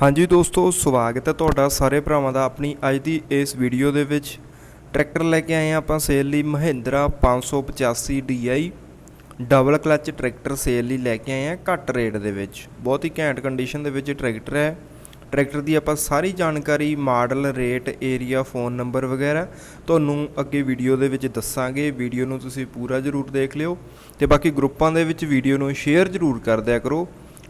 ਹਾਂਜੀ ਦੋਸਤੋ, ਸਵਾਗਤ ਹੈ ਤੁਹਾਡਾ ਸਾਰੇ ਭਰਾਵਾਂ ਦਾ ਆਪਣੀ ਅੱਜ ਦੀ ਇਸ ਵੀਡੀਓ ਦੇ ਵਿੱਚ। ਟਰੈਕਟਰ ਲੈ ਕੇ ਆਏ ਹਾਂ ਆਪਾਂ ਸੇਲ ਲਈ Mahindra 585 DI double clutch tractor sale ਲਈ ਲੈ ਕੇ ਆਏ ਹਾਂ ਘੱਟ ਰੇਟ ਦੇ ਵਿੱਚ। ਬਹੁਤ ਹੀ ਘੈਂਟ ਕੰਡੀਸ਼ਨ ਦੇ ਵਿੱਚ ਟਰੈਕਟਰ ਹੈ। ਟਰੈਕਟਰ ਦੀ ਆਪਾਂ ਸਾਰੀ ਜਾਣਕਾਰੀ model rate area phone number ਵਗੈਰਾ ਤੁਹਾਨੂੰ ਅੱਗੇ ਵੀਡੀਓ ਦੇ ਵਿੱਚ ਦੱਸਾਂਗੇ। ਵੀਡੀਓ ਨੂੰ ਤੁਸੀਂ ਪੂਰਾ ਜ਼ਰੂਰ ਦੇਖ ਲਿਓ ਤੇ ਬਾਕੀ ਗਰੁੱਪਾਂ ਦੇ ਵਿੱਚ ਵੀਡੀਓ ਨੂੰ ਸ਼ੇਅਰ ਜ਼ਰੂਰ ਕਰ ਦਿਆ ਕਰੋ।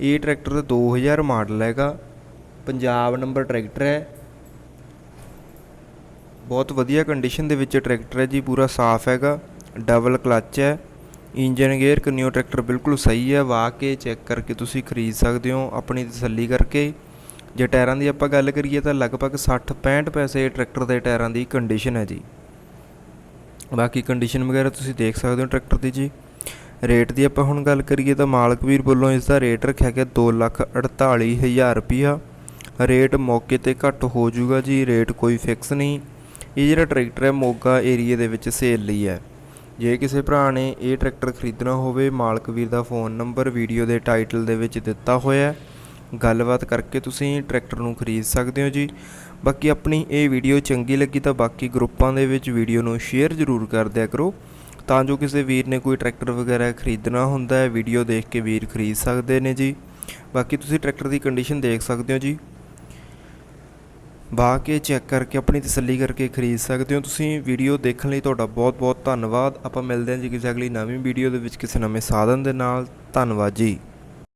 ਇਹ ਟਰੈਕਟਰ 2000 ਮਾਡਲ ਹੈਗਾ ਪੰਜਾਬ ਨੰਬਰ ਟਰੈਕਟਰ ਹੈ। ਬਹੁਤ ਵਧੀਆ ਕੰਡੀਸ਼ਨ ਦੇ ਵਿੱਚ ਟਰੈਕਟਰ ਹੈ ਜੀ, ਪੂਰਾ ਸਾਫ਼ ਹੈਗਾ ਡਬਲ ਕਲੱਚ ਹੈ। ਇੰਜਨ ਗੇਅਰ ਕਨਿਓ ਟਰੈਕਟਰ ਬਿਲਕੁਲ ਸਹੀ ਹੈ, ਵਾਹ ਕੇ ਚੈੱਕ ਕਰਕੇ ਤੁਸੀਂ ਖਰੀਦ ਸਕਦੇ ਹੋ ਆਪਣੀ ਤਸੱਲੀ ਕਰਕੇ। ਜੇ ਟਾਇਰਾਂ ਦੀ ਆਪਾਂ ਗੱਲ ਕਰੀਏ ਤਾਂ ਲਗਭਗ 60 65 ਪੈਸੇ ਟਰੈਕਟਰ ਦੇ ਟਾਇਰਾਂ ਦੀ ਕੰਡੀਸ਼ਨ ਹੈ ਜੀ। ਬਾਕੀ ਕੰਡੀਸ਼ਨ ਵਗੈਰਾ ਤੁਸੀਂ ਦੇਖ ਸਕਦੇ ਹੋ ਟਰੈਕਟਰ ਦੀ ਜੀ। ਰੇਟ ਦੀ ਆਪਾਂ ਹੁਣ ਗੱਲ ਕਰੀਏ ਤਾਂ ਮਾਲਕ ਵੀਰ ਵੱਲੋਂ ਇਸ ਦਾ ਰੇਟ ਰੱਖਿਆ ਗਿਆ 248000 ਰੁਪਿਆ ਰੇਟ ਮੌਕੇ ਤੇ ਘੱਟ ਹੋ ਜਾਊਗਾ ਜੀ, ਰੇਟ ਕੋਈ ਫਿਕਸ ਨਹੀਂ। ਇਹ ਜਿਹੜਾ ਟਰੈਕਟਰ ਹੈ, ਮੋਗਾ ਏਰੀਆ ਦੇ ਵਿੱਚ ਸੇਲ ਲਈ ਹੈ। ਜੇ ਕਿਸੇ ਭਰਾ ਨੇ ਇਹ ਟਰੈਕਟਰ ਖਰੀਦਣਾ ਹੋਵੇ, ਮਾਲਕ ਵੀਰ ਦਾ ਫੋਨ ਨੰਬਰ ਵੀਡੀਓ ਦੇ ਟਾਈਟਲ ਦੇ ਵਿੱਚ ਦਿੱਤਾ ਹੋਇਆ ਹੈ। ਗੱਲਬਾਤ ਕਰਕੇ ਤੁਸੀਂ ਟਰੈਕਟਰ ਨੂੰ ਖਰੀਦ ਸਕਦੇ ਹੋ ਜੀ। ਬਾਕੀ ਆਪਣੀ ਇਹ ਵੀਡੀਓ ਚੰਗੀ ਲੱਗੀ ਤਾਂ ਬਾਕੀ ਗਰੁੱਪਾਂ ਦੇ ਵਿੱਚ ਵੀਡੀਓ ਨੂੰ ਸ਼ੇਅਰ ਜ਼ਰੂਰ ਕਰ ਦਿਆ ਕਰੋ। ਤਾਂ ਜੋ ਕਿਸੇ ਵੀਰ ਨੇ ਕੋਈ ਟਰੈਕਟਰ ਵਗੈਰਾ ਖਰੀਦਣਾ ਹੁੰਦਾ ਹੈ, ਵੀਡੀਓ ਦੇਖ ਕੇ ਵੀਰ ਖਰੀਦ ਸਕਦੇ ਨੇ ਜੀ। ਬਾਕੀ ਤੁਸੀਂ ਟਰੈਕਟਰ ਦੀ ਕੰਡੀਸ਼ਨ ਦੇਖ ਸਕਦੇ ਹੋ ਜੀ। ਬਾਹ ਕੇ ਚੈੱਕ ਕਰਕੇ, ਆਪਣੀ ਤਸੱਲੀ ਕਰਕੇ ਖਰੀਦ ਸਕਦੇ ਹੋ ਤੁਸੀਂ। ਵੀਡੀਓ ਦੇਖਣ ਲਈ ਤੁਹਾਡਾ ਬਹੁਤ ਬਹੁਤ ਧੰਨਵਾਦ। ਆਪਾਂ ਮਿਲਦੇ ਹਾਂ ਜੀ ਕਿਸੇ ਅਗਲੀ ਨਵੀਂ ਵੀਡੀਓ ਦੇ ਵਿੱਚ ਕਿਸੇ ਨਵੇਂ ਸਾਧਨ ਦੇ ਨਾਲ। ਧੰਨਵਾਦ ਜੀ।